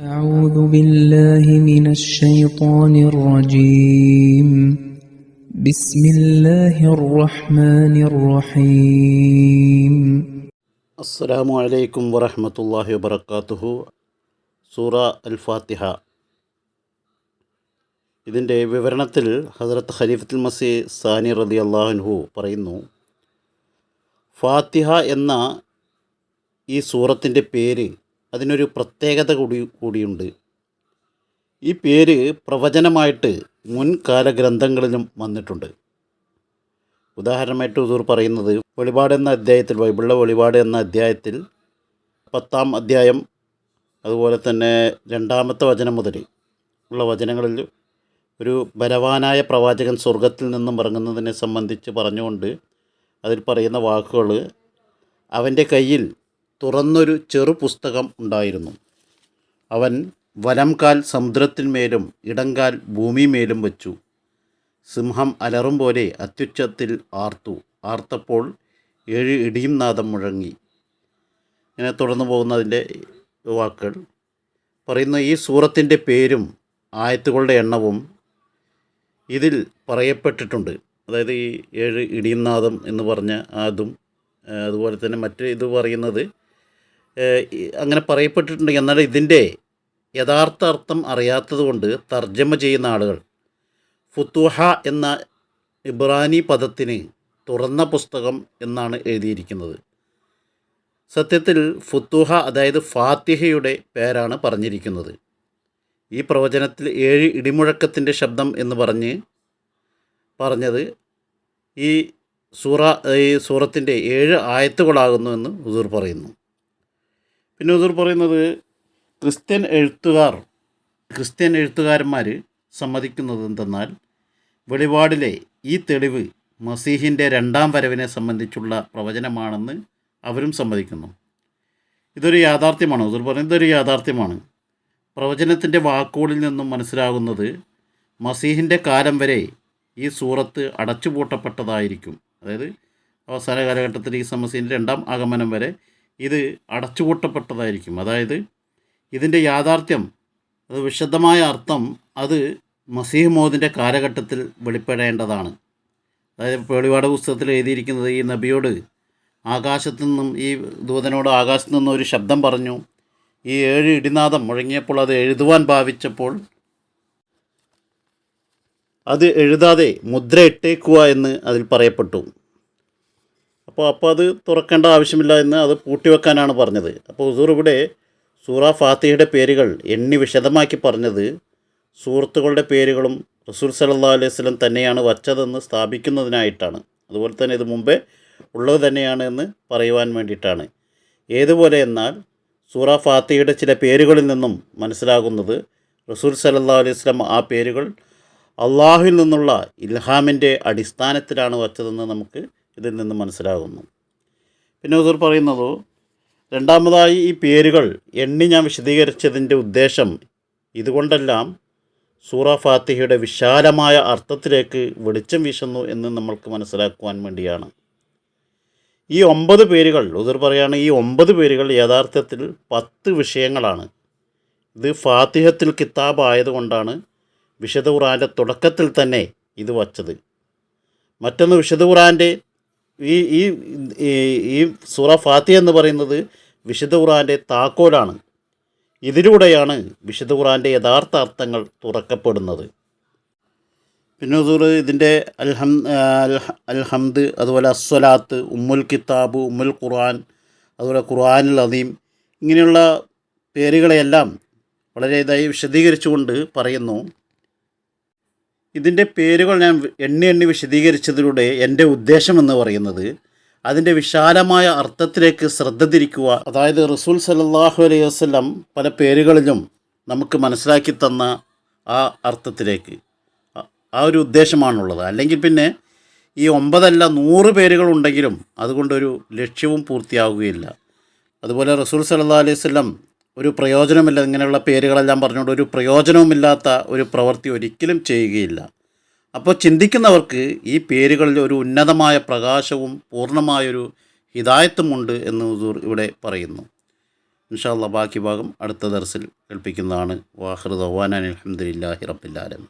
أعوذ بالله من الشيطان الرجيم بسم الله الرحمن الرحيم അസ്സലാമു അലൈക്കും വറഹമത്തല്ലാഹി വബർക്കാത്തുഹു സൂറ അൽ ഫാത്തിഹ ഇതിൻ്റെ വിവരണത്തിൽ ഹസരത്ത് ഖലീഫത്തുൽ മസീ സാനി റതി അള്ളാഹുൻഹു പറയുന്നു ഫാത്തിഹ എന്ന ഈ സൂറത്തിൻ്റെ പേര് അതിനൊരു പ്രത്യേകത കൂടി കൂടിയുണ്ട്. ഈ പേര് പ്രവചനമായിട്ട് മുൻകാല ഗ്രന്ഥങ്ങളിലും വന്നിട്ടുണ്ട്. ഉദാഹരണമായിട്ട് ഉദൂർ പറയുന്നത് വെളിപാട് എന്ന അധ്യായത്തിൽ ബൈബിളിലെ വെളിപാട് എന്ന അധ്യായത്തിൽ പത്താം അധ്യായം അതുപോലെ തന്നെ രണ്ടാമത്തെ വചനം മുതൽ ഉള്ള വചനങ്ങളിൽ ഒരു ബലവാനായ പ്രവാചകൻ സ്വർഗത്തിൽ നിന്നും ഇറങ്ങുന്നതിനെ സംബന്ധിച്ച് പറഞ്ഞുകൊണ്ട് അതിൽ പറയുന്ന വാക്കുകൾ അവന്റെ കയ്യിൽ തുറന്നൊരു ചെറു പുസ്തകം ഉണ്ടായിരുന്നു. അവൻ വലംകാൽ സമുദ്രത്തിന്മേലും ഇടങ്കാൽ ഭൂമിമേലും വച്ചു. സിംഹം അലറും പോലെ അത്യുച്ചത്തിൽ ആർത്തു. ആർത്തപ്പോൾ ഏഴ് ഇടിയും നാദം മുഴങ്ങി. ഇങ്ങനെ തുടർന്നു പോകുന്നതിന്റെ വാക്കുകൾ. പറയുന്ന ഈ സൂറത്തിന്റെ പേരും ആയത്തുകളുടെ എണ്ണവും ഇതിൽ പറയപ്പെട്ടിട്ടുണ്ട്. അതായത് ഈ ഏഴ് ഇടിയും നാദം എന്ന് പറഞ്ഞ അതും അതുപോലെ തന്നെ മറ്റ് ഇത് പറയുന്നത് അങ്ങനെ പറയപ്പെട്ടിട്ടുണ്ട് എന്നാൽ ഇതിന്റെ യഥാർത്ഥ അർത്ഥം അറിയാത്തതുകൊണ്ട് തർജമ ചെയ്യുന്ന ആളുകൾ. ഫുത്തുഹ എന്ന ഇബ്രാനി പദത്തിന് തുറന്ന പുസ്തകം എന്നാണ് എഴുതിയിരിക്കുന്നത്. സത്യത്തിൽ ഫുത്തുഹ അതായത് ഫാത്തിഹയുടെ പേരാണ് പറഞ്ഞിരിക്കുന്നത്. ഈ പ്രവചനത്തിൽ ഏഴ് ഇടിമുഴക്കത്തിന്റെ ശബ്ദം എന്ന് പറഞ്ഞ് പറഞ്ഞത് ഈ സൂറ ഈ സൂറത്തിന്റെ ഏഴ് ആയത്തുകളാകുന്നു എന്ന് ഹുസൂർ പറയുന്നു. പിന്നെ ഉദർ പറയുന്നത് ക്രിസ്ത്യൻ എഴുത്തുകാർ ക്രിസ്ത്യൻ എഴുത്തുകാരന്മാർ സമ്മതിക്കുന്നത് എന്തെന്നാൽ വെളിപാടിലെ ഈ തെളിവ് മസീഹിന്റെ രണ്ടാം വരവിനെ സംബന്ധിച്ചുള്ള പ്രവചനമാണെന്ന് അവരും സമ്മതിക്കുന്നു. ഇതൊരു യാഥാർത്ഥ്യമാണ്. ഉദർ പറയുന്നത് ഇതൊരു യാഥാർത്ഥ്യമാണ്. പ്രവചനത്തിന്റെ വാക്കുകളിൽ നിന്നും മനസ്സിലാകുന്നത് മസീഹിന്റെ കാലം വരെ ഈ സൂറത്ത് അടച്ചുപൂട്ടപ്പെട്ടതായിരിക്കും. അതായത് അവസാന കാലഘട്ടത്തിൽ ഈ സമസീന്റെ രണ്ടാം ആഗമനം വരെ ഇത് അടച്ചുപൂട്ടപ്പെട്ടതായിരിക്കും. അതായത് ഇതിന്റെ യാഥാർത്ഥ്യം അത് വിശദമായ അർത്ഥം അത് മസീഹ് മോദിന്റെ കാലഘട്ടത്തിൽ വെളിപ്പെടേണ്ടതാണ്. അതായത് വെളിപാട് പുസ്തകത്തിൽ എഴുതിയിരിക്കുന്നത് ഈ നബിയോട് ആകാശത്തു നിന്നും ഈ ദൂതനോട് ആകാശത്തു നിന്നും ഒരു ശബ്ദം പറഞ്ഞു. ഈ ഏഴ് ഇടിനാദം മുഴങ്ങിയപ്പോൾ അത് എഴുതുവാൻ ഭാവിച്ചപ്പോൾ അത് എഴുതാതെ മുദ്ര ഇട്ടേക്കുക എന്ന് അതിൽ പറയപ്പെട്ടു. അപ്പോൾ അപ്പോൾ അത് തുറക്കേണ്ട ആവശ്യമില്ല എന്ന് അത് പൂട്ടിവെക്കാനാണ് പറഞ്ഞത്. അപ്പോൾ ഹുസൂർ ഇവിടെ സൂറ ഫാത്തിഹയുടെ പേരുകൾ എണ്ണി വിശദമാക്കി പറഞ്ഞത് സുഹൃത്തുക്കളുടെ പേരുകളും റസൂൽ സല്ലല്ലാഹു അലൈഹി സ്വലം തന്നെയാണ് വച്ചതെന്ന് സ്ഥാപിക്കുന്നതിനായിട്ടാണ്. അതുപോലെ തന്നെ ഇത് മുമ്പേ ഉള്ളത് തന്നെയാണ് എന്ന് പറയുവാൻ വേണ്ടിയിട്ടാണ്. ഏതുപോലെ എന്നാൽ സൂറ ഫാത്തിഹയുടെ ചില പേരുകളിൽ നിന്നും മനസ്സിലാകുന്നത് റസൂൽ സല്ലല്ലാഹു അലൈഹി സ്വലം ആ പേരുകൾ അള്ളാഹുവിൽ നിന്നുള്ള ഇൽഹാമിന്റെ അടിസ്ഥാനത്തിലാണ് വച്ചതെന്ന് നമുക്ക് ഇതിൽ നിന്ന് മനസ്സിലാകുന്നു. പിന്നെ ഹുസൂർ പറയുന്നത് രണ്ടാമതായി ഈ പേരുകൾ എണ്ണി ഞാൻ വിശദീകരിച്ചതിന്റെ ഉദ്ദേശം ഇതുകൊണ്ടെല്ലാം സൂറ ഫാത്തിഹയുടെ വിശാലമായ അർത്ഥത്തിലേക്ക് വെളിച്ചം വീശുന്നു എന്ന് നമ്മൾക്ക് മനസ്സിലാക്കുവാൻ വേണ്ടിയാണ്. ഈ ഒമ്പത് പേരുകൾ ഉദർ പറയാണ് ഈ ഒമ്പത് പേരുകൾ യഥാർത്ഥത്തിൽ പത്ത് വിഷയങ്ങളാണ്. ഇത് ഫാത്തിഹത്തിൽ കിതാബ് ആയതുകൊണ്ടാണ് വിശുദ്ധ ഖുറാന്റെ തുടക്കത്തിൽ തന്നെ ഇത് വച്ചത്. മറ്റൊന്ന് വിശുദ്ധ ഖുറാന്റെ ഈ ഈ ഈ- സൂറ ഫാത്തിഹ എന്ന് പറയുന്നത് വിശുദ്ധ ഖുറാന്റെ താക്കോലാണ്. ഇതിലൂടെയാണ് വിശുദ്ധ ഖുറാന്റെ യഥാർത്ഥ അർത്ഥങ്ങൾ തുറക്കപ്പെടുന്നത്. പിന്നെ ഹുസൂർ ഇതിന്റെ അൽഹ- അൽഹംദ് അതുപോലെ അസ്വലാത്ത് ഉമ്മുൽ കിതാബ് ഉമ്മുൽ ഖുർആൻ അതുപോലെ ഖുർആാനുൽ അദീം ഇങ്ങനെയുള്ള പേരുകളെയെല്ലാം വളരെ ഇതായി വിശദീകരിച്ചുകൊണ്ട് പറയുന്നു. ഇതിന്റെ പേരുകൾ ഞാൻ എണ്ണി എണ്ണി വിശദീകരിച്ചതിലൂടെ എന്റെ ഉദ്ദേശമെന്ന് പറയുന്നത് അതിന്റെ വിശാലമായ അർത്ഥത്തിലേക്ക് ശ്രദ്ധ തിരിക്കുക അതായത് റസൂൽ സല്ലല്ലാഹു അലൈഹി വസ്ലം പല പേരുകളിലും നമുക്ക് മനസ്സിലാക്കി തന്ന ആ അർത്ഥത്തിലേക്ക്. ആ- ഒരു ഉദ്ദേശമാണുള്ളത്. അല്ലെങ്കിൽ പിന്നെ ഈ ഒമ്പതല്ല നൂറ് പേരുകളുണ്ടെങ്കിലും അതുകൊണ്ടൊരു ലക്ഷ്യവും പൂർത്തിയാവുകയില്ല. അതുപോലെ റസൂൽ സല്ലല്ലാഹു അലൈഹി വസല്ലം ഒരു പ്രയോജനമില്ല ഇങ്ങനെയുള്ള പേരുകളെല്ലാം പറഞ്ഞുകൊണ്ട് ഒരു പ്രയോജനവുമില്ലാത്ത ഒരു പ്രവൃത്തി ഒരിക്കലും ചെയ്യുകയില്ല. അപ്പോൾ ചിന്തിക്കുന്നവർക്ക് ഈ പേരുകളിൽ ഒരു ഉന്നതമായ പ്രകാശവും പൂർണമായൊരു ഹിതായത്വമുണ്ട് എന്ന് ഇവിടെ പറയുന്നു. ഇൻഷാല്ല ബാക്കി ഭാഗം അടുത്ത ദർസിൽ കേൾപ്പിക്കുന്നതാണ്. വാഹൃദ് ഒവാനാൻ അലഹമ്മദില്ലാഹി റബ്ബില്ലാലമി